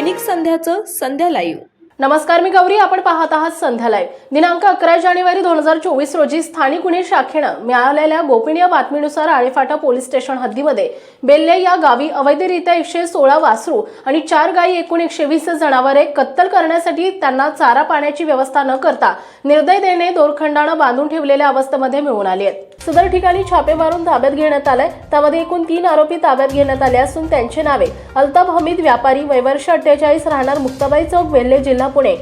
दैनिक संध्याचं संध्या live नमस्कार मी गौरी. आपण पाहत आहात संध्या लाईव्ह दिनांक अकरा जानेवारी दोन हजार चोवीस रोजी स्थानिक गुन्हे शाखेनं मिळालेल्या गोपनीय बातमीनुसार आळेफाटा पोलीस स्टेशन हद्दीमध्ये बेल्ले या गावी अवैधरित्या एकशे सोळा वासरू आणि चार गायी एकूण एकशे वीस जनावरे कत्तल करण्यासाठी त्यांना चारा पाण्याची व्यवस्था न करता निर्दयतेने दोरखंडानं बांधून ठेवलेल्या अवस्थेमध्ये मिळून आली आहेत. सदर ठिकाणी छापे मारून ताब्यात घेण्यात आलाय. त्यामध्ये एकूण तीन आरोपी ताब्यात घेण्यात आले असून त्यांची नावे अल्ताफ हमीद व्यापारी वयवर्ष अठ्ठेचाळीस राहणार मुक्ताबाई चौक वेल्हे जिल्हा पुणे.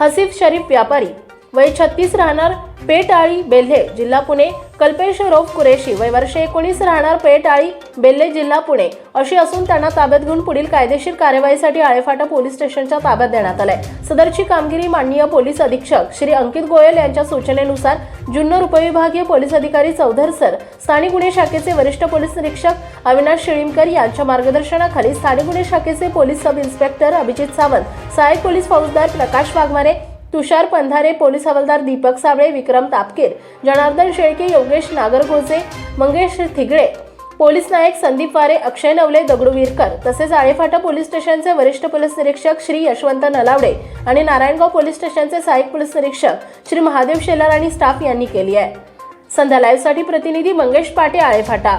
हसीफ शरीफ व्यापारी वय छत्तीस राहणार पेटाळी बेल्हे जिल्हा पुणे कल्पेश रौफ कुरेशी वय वर्ष एकोणीस राहणार पेटाळी बेल्हे जिल्हा पुणे अशी असून त्यांना ताब्यात घेऊन पुढील कायदेशीर कार्यवाहीसाठी आळेफाटा पोलीस स्टेशनच्या ताब्यात देण्यात आलाय. सदरची कामगिरी माननीय पोलीस अधीक्षक श्री अंकित गोयल यांच्या सूचनेनुसार जुन्नर उपविभागीय पोलीस अधिकारी चौधर सर स्थानिक गुन्हे शाखेचे वरिष्ठ पोलीस निरीक्षक अविनाश शिळीमकर यांच्या मार्गदर्शनाखाली स्थानिक गुन्हे शाखेचे police sub inspector Abhijit Sawant सहाय्यक पोलीस फौजदार प्रकाश वाघमारे तुषार पंधारे पोलीस हवालदार दीपक साबळे विक्रम तापकीर जनार्दन शेळके योगेश नागरगोजे मंगेश थिगळे पोलीस नायक संदीप वारे अक्षय नवले दगडूवीरकर तसेच आळेफाटा पोलीस स्टेशनचे वरिष्ठ पोलीस निरीक्षक श्री यशवंत नलावडे आणि नारायणगाव पोलीस स्टेशनचे सहाय्यक पोलीस निरीक्षक श्री महादेव शेलार आणि स्टाफ यांनी केली आहे. संध्या लाईव्हसाठी प्रतिनिधी मंगेश पाटे आळेफाटा.